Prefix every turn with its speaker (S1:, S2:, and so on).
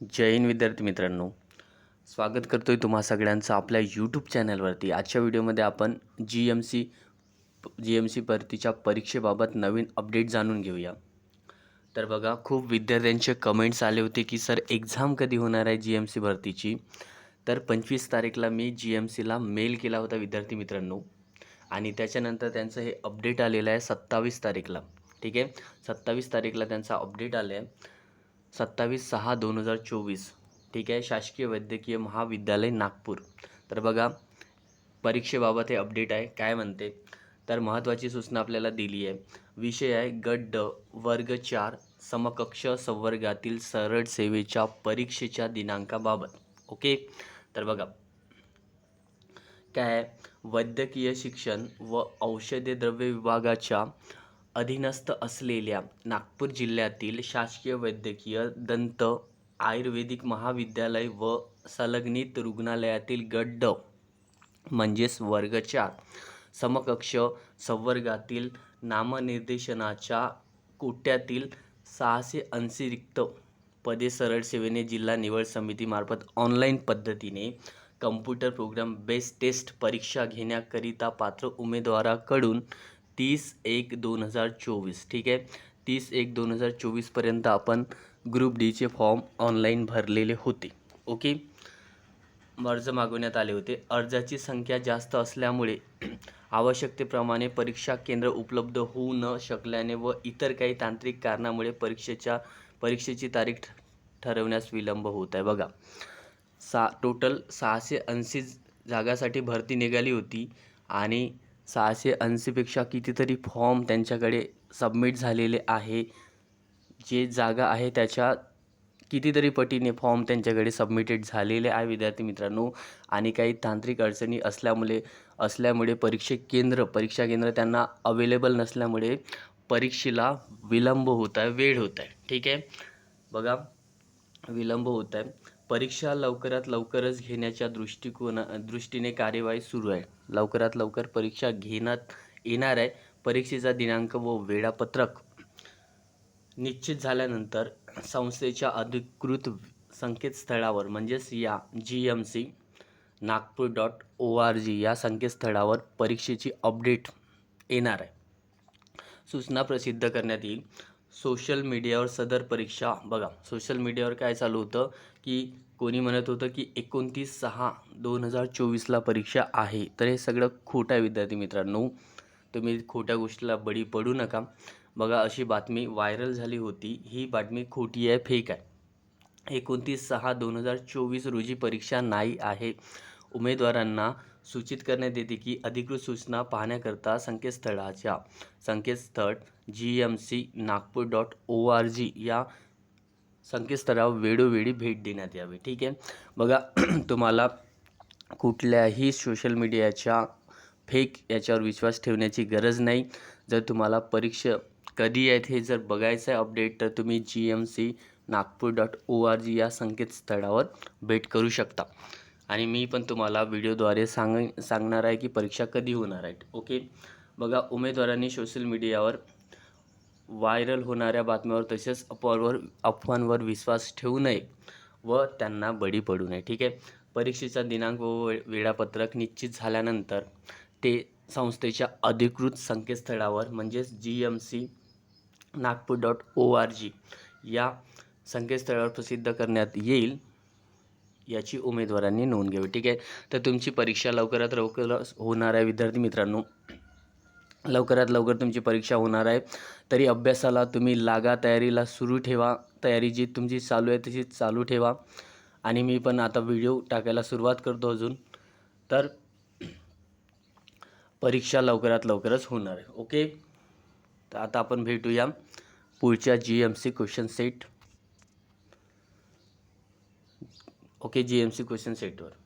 S1: जय हिंद विद्यार्थी मित्रांनो. स्वागत करतो आहे तुम्हा सगळ्यांचं आपल्या यूट्यूब चॅनलवरती आजच्या व्हिडिओमध्ये आपण G M C G M C भरतीच्या परीक्षेबाबत नवीन अपडेट जाणून घेऊया. तर बघा खूप विद्यार्थ्यांचे कमेंट्स आले होते की सर एक्झाम कधी होणार आहे जी एम सी भरतीची? तर पंचवीस तारीखला मी जी एम सीला मेल केला होता विद्यार्थी मित्रांनो. आणि त्याच्यानंतर त्यांचं हे अपडेट आलेलं आहे सत्तावीस तारीखला. ठीक आहे? सत्तावीस तारीखला त्यांचा अपडेट आलं आहे सत्तावीस सहा दोन हजार चोवीस. ठीक आहे? शासकीय वैद्यकीय महाविद्यालय नागपूर. तर बघा परीक्षेबाबत हे अपडेट आहे. काय म्हणते? तर महत्त्वाची सूचना आपल्याला दिली आहे. विषय आहे गट ड वर्ग चार समकक्ष संवर्गातील सरळ सेवेच्या परीक्षेच्या दिनांकाबाबत. ओके? तर बघा काय आहे? वैद्यकीय शिक्षण व औषधी द्रव्य विभागाच्या अधीनस्थ असलेल्या नागपूर जिल्ह्यातील शासकीय वैद्यकीय दंत आयुर्वेदिक महाविद्यालय व संलग्नित रुग्णालयातील गड्ड म्हणजेच वर्ग चार समकक्ष संवर्गातील नामनिर्देशनाच्या कोट्यातील सहाशे ऐंशी रिक्त पदे सरळ सेवेने जिल्हा निवड समितीमार्फत ऑनलाईन पद्धतीने कम्प्युटर प्रोग्राम बेस्ड टेस्ट परीक्षा घेण्याकरिता पात्र उमेदवाराकडून तीस एक दोन हजार चोवीस ठीक आहे? तीस एक दोन हजार चोवीसपर्यंत आपण ग्रुप डीचे फॉर्म ऑनलाईन भरलेले होते ओके अर्ज मागवण्यात आले होते. अर्जाची संख्या जास्त असल्यामुळे आवश्यकतेप्रमाणे परीक्षा केंद्र उपलब्ध होऊ न शकल्याने व इतर काही तांत्रिक कारणामुळे परीक्षेच्या परीक्षेची तारीख ठरवण्यास विलंब होत आहे. बघा सा टोटल सहाशे ऐंशी जागासाठी भरती निघाली होती आणि सहाशे ऐंशीपेक्षा कितीतरी फॉर्म त्यांच्याकडे सबमिट झालेले आहे. जे जागा आहे त्याच्या कितीतरी पटीने फॉर्म त्यांच्याकडे सबमिटेड झालेले आहे विद्यार्थी मित्रांनो. आणि काही तांत्रिक अडचणी असल्यामुळे असल्यामुळे परीक्षे केंद्र परीक्षा केंद्र त्यांना अवेलेबल नसल्यामुळे परीक्षेला विलंब होत आहे वेळ होत आहे. ठीक आहे? बघा विलंब होत आहे. परीक्षा लवकरात लवकरच घेण्याच्या दृष्टिकोना दृष्टीने कार्यवाही सुरू आहे. लवकरात लवकर परीक्षा घेण्यात येणार आहे. परीक्षेचा दिनांक व वेळापत्रक निश्चित झाल्यानंतर संस्थेच्या अधिकृत संकेतस्थळावर म्हणजेच या G M C Nagpur dot O R G या संकेतस्थळावर परीक्षेची अपडेट येणार आहे. सूचना प्रसिद्ध करण्यात येईल. सोशल मीडियावर सदर परीक्षा. बघा सोशल मीडियावर काय चालू होतं की कोणी म्हणत होतं की एकोणतीस सहा दोन हजार चोवीसला परीक्षा आहे. तर हे सगळं खोटं आहे विद्यार्थी मित्रांनो. तुम्ही खोट्या गोष्टीला बळी पडू नका. बघा अशी बातमी व्हायरल झाली होती. ही बातमी खोटी आहे फेक आहे. एकोणतीस सहा दोन हजार चोवीस रोजी परीक्षा नाही आहे. उमेदवारांना सूचित करण्यात येते की अधिकृत सूचना पाहण्याकरता संकेतस्थळाच्या संकेतस्थळ G M C Nagpur dot O R G या संकेतस्थळावर वेळोवेळी भेट देण्यात यावी. ठीक आहे? बघा तुम्हाला कुठल्याही सोशल मीडियाच्या फेक याच्यावर विश्वास ठेवण्याची गरज नाही. जर तुम्हाला परीक्षा कधी आहेत हे जर बघायचं आहे अपडेट तर तुम्ही G M C Nagpur dot O R G या संकेतस्थळावर भेट करू शकता. आणि मी पण तुम्हाला व्हिडिओद्वारे सांग सांगणार आहे की परीक्षा कधी होणार आहेत. ओके? बघा उमेदवारांनी सोशल मीडियावर व्हायरल होणाऱ्या बातम्यावर तसेच अफवांवर अफवांवर विश्वास ठेवू नये व त्यांना बळी पडू नये. ठीक आहे? परीक्षेचा दिनांक व वे- वेळापत्रक निश्चित झाल्यानंतर ते संस्थेच्या अधिकृत संकेतस्थळावर म्हणजेच G M C Nagpur dot O R G या संकेतस्थळावर प्रसिद्ध करण्यात येईल. याची उमेदवारांनी नोंद घ्यावी. ठीक आहे? तर तुमची परीक्षा लवकरात लवकर होणार आहे. विद्यार्थी मित्रांनो लवकरात लवकर तुमची परीक्षा होणार आहे. तरी अभ्यासाला तुम्ही लागा तयारीला सुरू ठेवा. तयारी जी तुमची चालू आहे तशी चालू ठेवा. आणि मी पण आता व्हिडिओ टाकायला सुरुवात करतो अजून. तर परीक्षा लवकरात लवकरच होणार आहे. ओके? तर आता आपण भेटूया पुढच्या G M C question set okay G M C question सेटवर